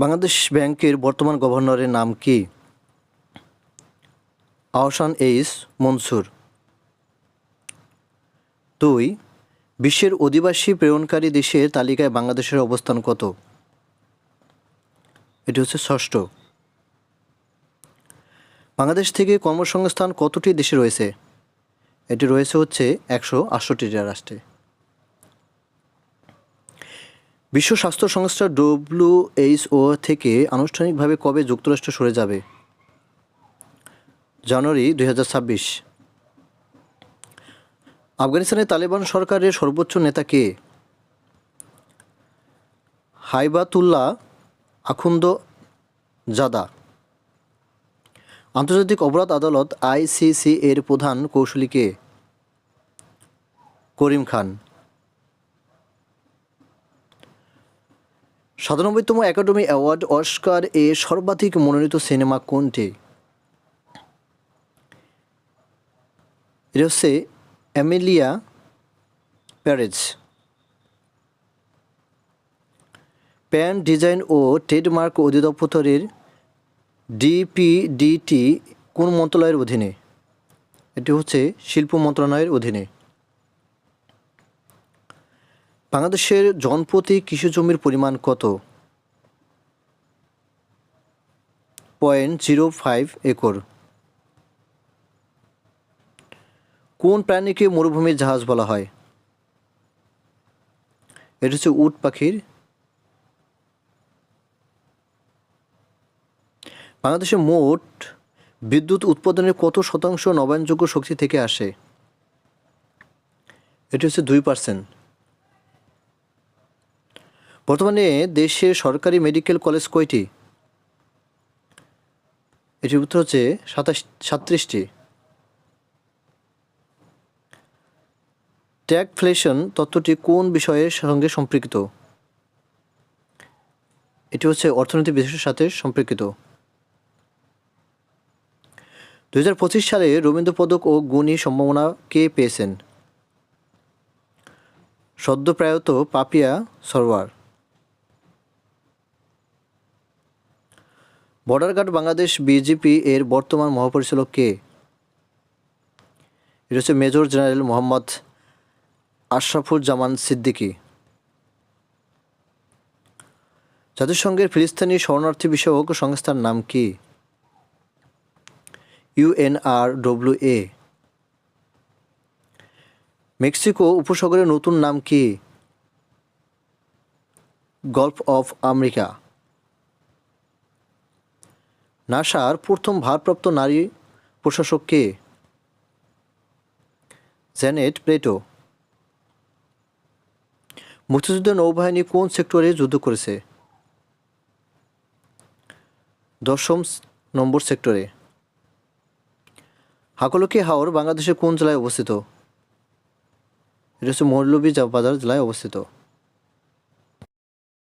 বাংলাদেশ ব্যাংকের বর্তমান গভর্নরের নাম কি? আহসান এইস মনসুর দুই, বিশ্বের অধিবাসী প্রেরণকারী দেশের তালিকায় বাংলাদেশের অবস্থান কত? এটি হচ্ছে ষষ্ঠ। বাংলাদেশ থেকে কর্মসংস্থান কতটি দেশে রয়েছে? এটি রয়েছে হচ্ছে একশো আটষট্টিটা রাষ্ট্রে। বিশ্ব স্বাস্থ্য সংস্থা ডব্লিউএইচও থেকে আনুষ্ঠানিকভাবে কবে যুক্তরাষ্ট্র সরে যাবে? জানুয়ারি দু হাজার ছাব্বিশ। আফগানিস্তানের তালেবান সরকারের সর্বোচ্চ নেতা কে? হাইবাতুল্লাহ আখুন্দ জাদা। আন্তর্জাতিক অপরাধ আদালত আইসিসি এর প্রধান কৌশলী কে? করিম খান। সাতানব্বইতম একাডেমি অ্যাওয়ার্ড, অস্কার এ সর্বাধিক মনোনীত সিনেমা কোনটি? এটা হচ্ছে অ্যামেলিয়া প্যারেজ। প্যান ডিজাইন ও ট্রেডমার্ক অধিদপ্তরের ডিপিডিটি কোন মন্ত্রণালয়ের অধীনে? এটি হচ্ছে শিল্প মন্ত্রণালয়ের অধীনে। বাংলাদেশের জনপ্রতি কৃষি জমির পরিমাণ কত? Point zero five acre. কোন প্রাণীকে মরুভূমির জাহাজ বলা হয়? এটা হচ্ছে উট পাখির। বাংলাদেশে মোট বিদ্যুৎ উৎপাদনের কত শতাংশ নবায়নযোগ্য শক্তি থেকে আসে? এটি হচ্ছে দুই পার্সেন্ট। বর্তমানে দেশে সরকারি মেডিকেল কলেজ কয়টি? এটির উত্তর হচ্ছে সাতাশ, সাতত্রিশটি। ট্যাগফ্লেশন তত্ত্বটি কোন বিষয়ের সঙ্গে সম্পর্কিত এটি হচ্ছে অর্থনীতি বিষয়ের সাথে সম্পর্কিত দুহাজার পঁচিশ সালে রবীন্দ্র পদক ও গুণী সম্ভাবনা কে পেয়েছেন? সদ্যপ্রায়ত Papia Sarwar. Border guard Bangladesh BJP এর বর্তমান মহাপরিচালক কে? এটা হচ্ছে মেজর জেনারেল মোহাম্মদ আশরাফুল জামান সিদ্দিকী। জাতিসংঘের ফিলিস্তিনি শরণার্থী বিষয়ক সংস্থার নাম কি? UNR W A. মেক্সিকো উপসাগরের নতুন নাম কি? গল্ফ অফ আমেরিকা নাসার প্রথম ভারপ্রাপ্ত নারী প্রশাসক কে? জেনেট প্লেটো। মুক্তিযুদ্ধ নৌবাহিনী কোন সেক্টরে যুদ্ধ করেছে? দশম নম্বর সেক্টরে। হাকলকি হাওর বাংলাদেশের কোন জেলায় অবস্থিত? এটা হচ্ছে মৌলভী বাজার জেলায় অবস্থিত।